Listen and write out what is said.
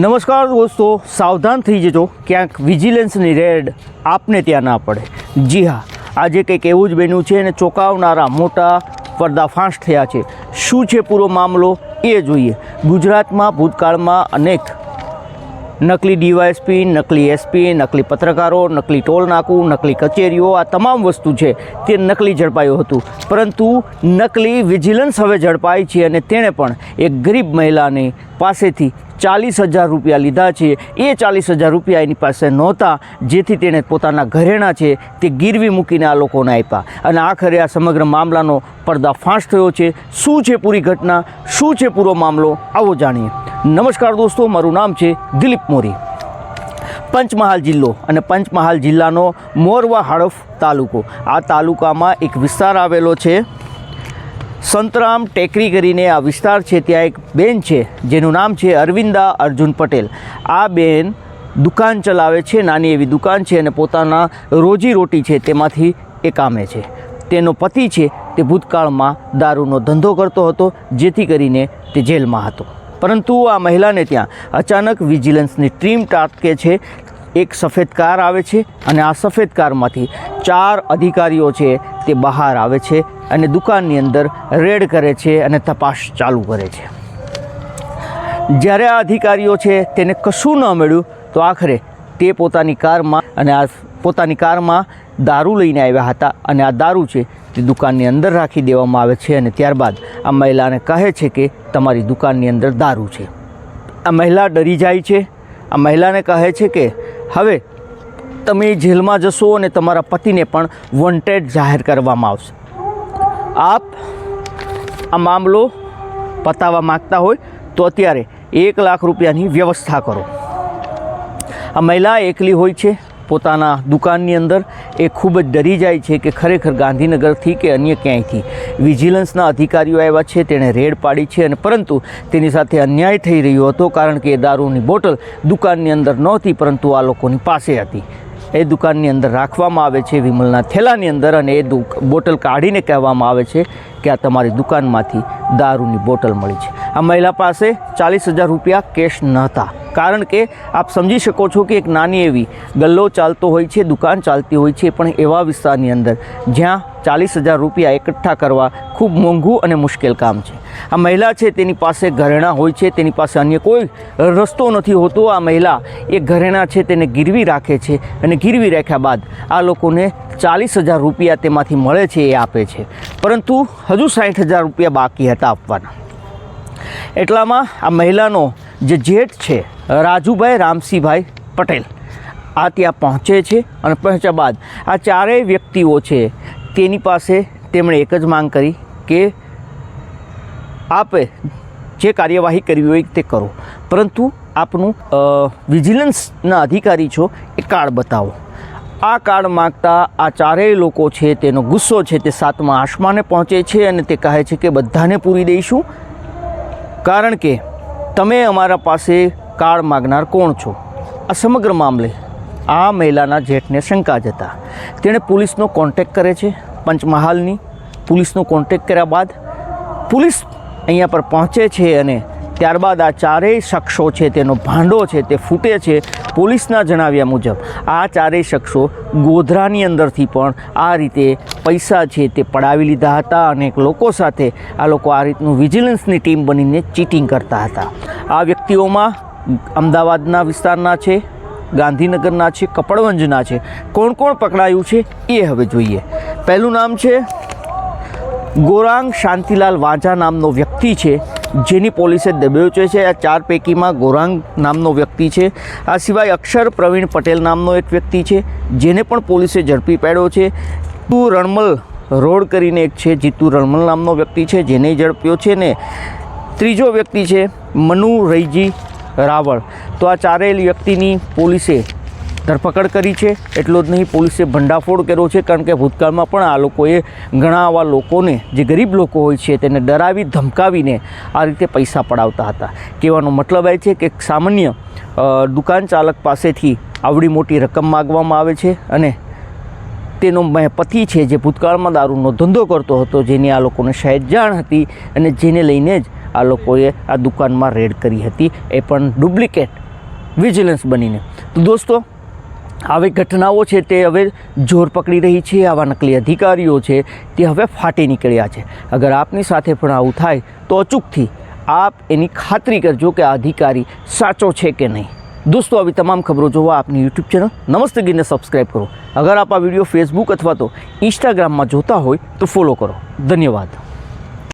નમસ્કાર દોસ્તો, સાવધાન થઈ જજો. ક્યાંક વિજિલન્સની રેડ આપને ત્યાં ના પડે. જી હા, આજે કંઈક એવું જ બન્યું છે અને ચોંકાવનારા મોટા પર્દાફાશ થયા છે. શું છે પૂરો મામલો? એ જોઈએ. ગુજરાતમાં ભૂતકાળમાં અનેક નકલી ડીવાયએસપી, નકલી એસપી, નકલી પત્રકારો, નકલી ટોલ નાકું, નકલી કચેરીઓ, આ તમામ વસ્તુ છે તે નકલી ઝડપાયું હતું. પરંતુ નકલી વિજિલન્સ હવે ઝડપાઈ છે અને તેણે પણ એક ગરીબ મહિલાની પાસેથી ચાલીસ હજાર રૂપિયા લીધા છે. એ ચાલીસ હજાર રૂપિયા એની પાસે નહોતા. જેથી તેણે પોતાના ઘરેણાં છે તે ગીરવી મૂકીને આ લોકોને આપ્યા. અને આખરે આ સમગ્ર મામલાનો પડદાફાશ થયો છે. શું છે પૂરી ઘટના? શું છે પૂરો મામલો? આવો જાણીએ. નમસ્કાર દોસ્તો, મારું નામ છે દિલીપ મોરી. પંચમહાલ જિલ્લો અને પંચમહાલ જિલ્લાનો મોરવા હડફ તાલુકો. આ તાલુકામાં એક વિસ્તાર આવેલો છે સંતરામ ટેકરી કરીને આ વિસ્તાર છે, ત્યાં એક બેન છે, જેનું નામ છે અરવિંદા અર્જુન પટેલ. આ બેન દુકાન ચલાવે છે, નાની એવી દુકાન છે અને પોતાના રોજી રોટી છે, તેમાંથી એ કામે છે. તેનો પતિ છે, તે ભૂતકાળમાં દારૂનો ધંધો કરતો હતો, જેથી કરીને તે જેલમાં હતો. પરંતુ આ મહિલાને ત્યાં અચાનક વિજિલન્સની ટીમ ટાટકે છે એક સફેદ કાર આવે છે અને આ સફેદ કારમાંથી ચાર અધિકારીઓ છે તે બહાર આવે છે અને દુકાનની અંદર રેડ કરે છે અને તપાસ ચાલુ કરે છે. જ્યારે આ અધિકારીઓ છે તેને કશું ન મળ્યું, તો આખરે તે પોતાની કારમાં અને આ પોતાની કારમાં દારૂ લઈને આવ્યા હતા અને આ દારૂ છે તે દુકાનની અંદર રાખી દેવામાં આવે છે અને ત્યારબાદ આ મહિલાને કહે છે કે તમારી દુકાનની અંદર દારૂ છે. આ મહિલા ડરી જાય છે. આ મહિલાને કહે છે કે હવે તમે જેલમાં જશો અને તમારા પતિને પણ વોન્ટેડ જાહેર કરવામાં આવશે. આપ આ મામલો પતાવવા માગતા હોય તો અત્યારે એક લાખ રૂપિયાની વ્યવસ્થા કરો. આ મહિલા એકલી હોય છે પોતાના દુકાનની અંદર એ ખૂબ જ ડરી જાય છે કે ખરેખર ગાંધીનગરથી કે અન્ય ક્યાંયથી. વિજિલન્સના અધિકારીઓ આવ્યા છે, તેણે રેડ પાડી છે અને પરંતુ તેની સાથે અન્યાય થઈ રહ્યો હતો કારણ કે એ દારૂની બોટલ દુકાનની અંદર નહોતી, પરંતુ આ લોકોની પાસે હતી. એ દુકાનની અંદર રાખવામાં આવે છે વિમલના થેલાની અંદર અને એ બોટલ કાઢીને કહેવામાં આવે છે કે આ તમારી દુકાનમાંથી દારૂની બોટલ મળી છે. આ મહિલા પાસે ચાલીસ હજાર રૂપિયા કેશ નહોતા. કારણ કે આપ સમજી શકો છો કે એક નાની એવી ગલ્લો ચાલતો હોય છે, દુકાન ચાલતી હોય છે, પણ એવા વિસ્તારની અંદર જ્યાં ચાલીસ હજાર રૂપિયા એકઠા કરવા ખૂબ મોંઘું અને મુશ્કેલ કામ છે. આ મહિલા છે, તેની પાસે ઘરેણાં હોય છે, તેની પાસે અન્ય કોઈ રસ્તો નથી હોતો. આ મહિલા એ ઘરેણાં છે, તેને ગીરવી રાખે છે અને ગીરવી રાખ્યા બાદ આ લોકોને ચાલીસ હજાર રૂપિયા તેમાંથી મળે છે એ આપે છે. પરંતુ હજુ સાઠ હજાર રૂપિયા બાકી હતા આપવાના. એટલામાં આ મહિલાનો જે જેઠ છે, રાજુભાઈ રામસિંહભાઈ પટેલ, આ ત્યાં પહોંચે છે અને પહોંચ્યા બાદ આ ચારેય વ્યક્તિઓ છે, તેની પાસે તેમણે એક જ માંગ કરી કે આપે જે કાર્યવાહી કરવી હોય તે કરો. પરંતુ આપનું વિજિલન્સના અધિકારી છો એ કાર્ડ બતાવો. આ કાર્ડ માગતા આ ચારેય લોકો છે, તેનો ગુસ્સો છે, તે સાતમા આસમાને પહોંચે છે અને તે કહે છે કે બધાને પૂરી દઈશું. કારણ કે તમે અમારા પાસે કાળ માગનાર કોણ છો? આ સમગ્ર મામલે આ મહિલાના જેઠને શંકા જતા તેણે પોલીસનો કોન્ટેક કરે છે, પંચમહાલની પોલીસનો કોન્ટેક કર્યા બાદ પોલીસ અહીંયા પર પહોંચે છે અને ત્યારબાદ આ ચારેય શખ્સો છે, તેનો ભાંડો છે, તે ફૂટે છે પોલીસના જણાવ્યા મુજબ. આ ચારેય શખ્સો ગોધરાની અંદરથી પણ આ રીતે પૈસા છે તે પડાવી લીધા હતા અનેક લોકો સાથે આ લોકો આ રીતનું વિજિલન્સની ટીમ બનીને ચીટિંગ કરતા હતા. આ વ્યક્તિઓમાં અમદાવાદના વિસ્તારના છે, ગાંધીનગરના છે, કપડવંજના છે. કોણ કોણ પકડાયું છે એ હવે જોઈએ. પહેલું નામ છે ગોરાંગ શાંતિલાલ વાંઝા નામનો વ્યક્તિ છે. જેની પોલીસે દબોચ્યો છે આ ચાર પૈકીમાં ગોરાંગ નામનો વ્યક્તિ છે. આ સિવાય અક્ષર પ્રવીણ પટેલ નામનો એક વ્યક્તિ છે, જેને પણ પોલીસે ઝડપી પાડ્યો છે. જીતુ રણમલ રોડ કરીને એક છે, જીતુ રણમલ નામનો વ્યક્તિ છે, જેને ઝડપ્યો છે ને ત્રીજો વ્યક્તિ છે, મનુ રૈજી રાવળ. તો આ ચારેય વ્યક્તિની પોલીસે ધરપકડ કરી છે. એટલો જ નહીં, પોલીસે ભંડાફોડ કર્યો છે, કારણ કે ભૂતકાળમાં પણ આ લોકોએ ઘણા આવા લોકોને, જે ગરીબ લોકો હોય છે, તેને ડરાવી, ધમકાવીને આ રીતે પૈસા પડાવતા હતા. કહેવાનો મતલબ એ છે કે સામાન્ય દુકાન ચાલક પાસેથી આવડી મોટી રકમ માગવામાં આવે છે અને તેનો મેં, પતિ છે, જે ભૂતકાળમાં દારૂનો ધંધો કરતો હતો, જેની આ લોકોને શાયદ જાણ હતી અને જેને લઈને જ આ લોકોએ આ દુકાનમાં રેડ કરી હતી. એ પણ ડુપ્લિકેટ વિજિલન્સ બનીને. તો દોસ્તો આવી ઘટનાઓ છે તે હવે જોર પકડી રહી છે, આવા નકલી અધિકારીઓ છે તે હવે ફાટી નીકળ્યા છે. અગર આપની સાથે પણ આવું થાય તો અચૂકથી આપ એની ખાતરી કરજો કે આ અધિકારી સાચો છે કે નહીં. દોસ્તો, આવી તમામ ખબરો જોવા આપની યુટ્યુબ ચેનલ નમસ્તે ગીરને સબસ્ક્રાઈબ કરો. અગર આપ આ વીડિયો ફેસબુક અથવા તો ઇન્સ્ટાગ્રામમાં જોતા હોય તો ફોલો કરો. ધન્યવાદ.